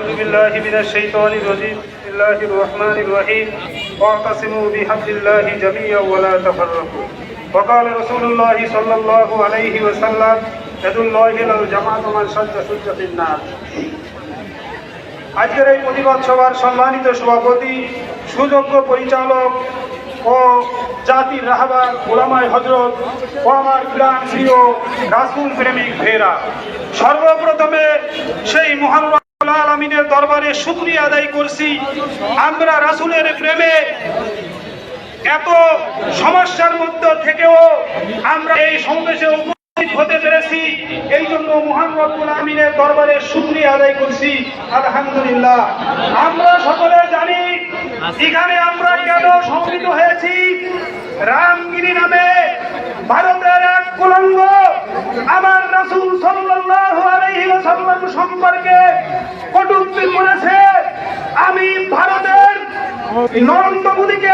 أعوذ بالله من الشيطان الرجيم بسم الله الرحمن الرحيم واعتصموا بحبل الله جميعا ولا تفرقوا وقال رسول الله صلى الله عليه وسلم يد الله إلى الجماعة من شد شد في النار আজকের এই প্রতিবাদ সভার সম্মানিত সভাপতি সুযোগ্য পরিচালক ও জাতির রাহাবার ওলামায় হজরত ও আমার প্রাণ প্রিয় রাসুল প্রেমিক ভেরা সর্বপ্রথমে সেই মোহাম্মদ আলমিনের দরবারে শুক্রিয়া আদায় করছি। আমরা রাসুলের প্রেমে এত সমস্যার মধ্যে থেকেও আমরা এই সমাবেশে হতে পেরেছি। এই জন্য আমিনের দরবারে শুক্রিয়া আদায় করছি। আলহামদুলিল্লাহ। আমরা সকলে জানি, এখানে আমরা কেন সমৃদ্ধ হয়েছি? রামগিরি নামে ভারতের এক কুলঙ্গ আমার রাসূল সাল্লাল্লাহু আলাইহি ওয়াসাল্লাম সম্পর্কে কটূক্তি Em nome do poder